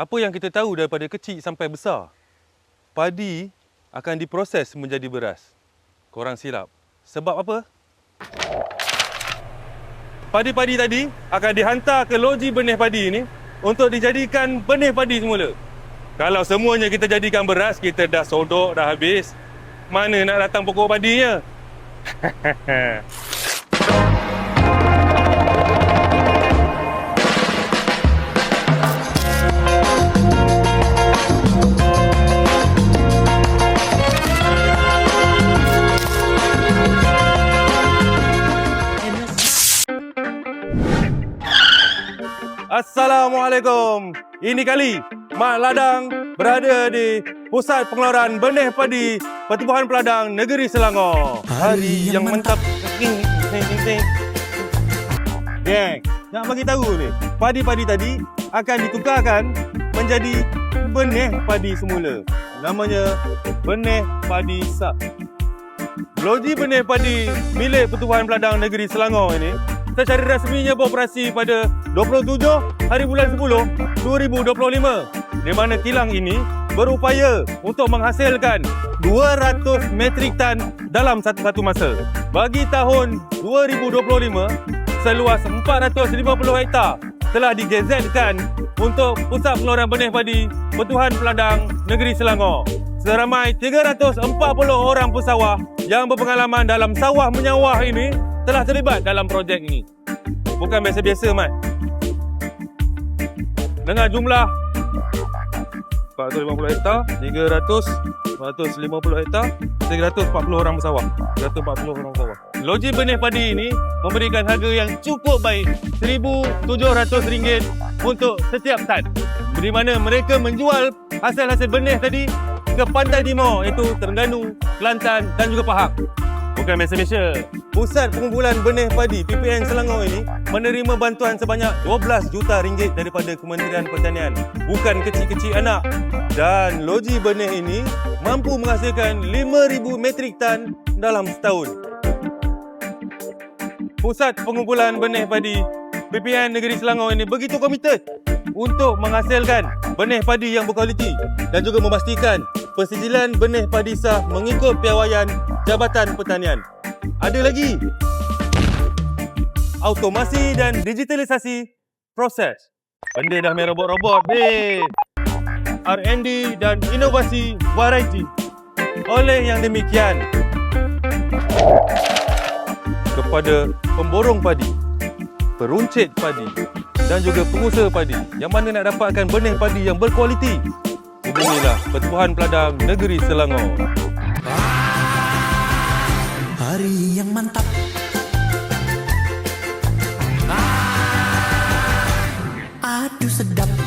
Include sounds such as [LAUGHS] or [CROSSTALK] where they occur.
Apa yang kita tahu daripada kecil sampai besar? Padi akan diproses menjadi beras. Korang silap. Sebab apa? Padi-padi tadi akan dihantar ke loji benih padi ini untuk dijadikan benih padi semula. Kalau semuanya kita jadikan beras, kita dah sodok, dah habis. Mana nak datang pokok padinya? [LAUGHS] Assalamualaikum. Ini kali Mak Ladang berada di Pusat Pengeluaran Benih Padi Pertubuhan Peladang Negeri Selangor. Hari yang mantap. Geng, nak bagi tahu ni, padi-padi tadi akan ditukarkan menjadi benih padi semula. Namanya benih padi sap. Loji benih padi milik Pertubuhan Peladang Negeri Selangor ini secara rasminya beroperasi pada 27 hari bulan 10 2025 di mana kilang ini berupaya untuk menghasilkan 200 metrik tan dalam satu-satu masa. Bagi tahun 2025, seluas 450 hektar telah digezetkan untuk Pusat Pengeluaran Benih Padi Pertubuhan Peladang Negeri Selangor. Seramai 340 orang pesawah yang berpengalaman dalam sawah menyawah ini telah terlibat dalam projek ini. Bukan biasa-biasa, Mat. Dengan jumlah 450 hektar, 300, 450 hektar, 340 orang bersawah. 340 orang bersawah. Loji benih padi ini memberikan harga yang cukup baik, RM1,700 untuk setiap tan. Di mana mereka menjual hasil-hasil benih tadi ke pantai timur iaitu Terengganu, Kelantan dan juga Pahang. Bukan biasa-biasa. Pusat Pengumpulan Benih Padi PPN Selangor ini menerima bantuan sebanyak 12 juta ringgit daripada Kementerian Pertanian. Bukan kecil-kecil anak. Dan loji benih ini mampu menghasilkan 5,000 metrik tan dalam setahun. Pusat Pengumpulan Benih Padi PPN Negeri Selangor ini begitu komited untuk menghasilkan benih padi yang berkualiti dan juga memastikan persisilan benih padi sah mengikut piawaian Jabatan Pertanian. Ada lagi automasi dan digitalisasi proses. Benda dah main robot-robot, babe. R&D dan inovasi variety. Oleh yang demikian, kepada pemborong padi, peruncit padi dan juga pengusaha padi yang mana nak dapatkan benih padi yang berkualiti. Hubungilah Pertubuhan Peladang Negeri Selangor hari yang mantap. Aduh sedap.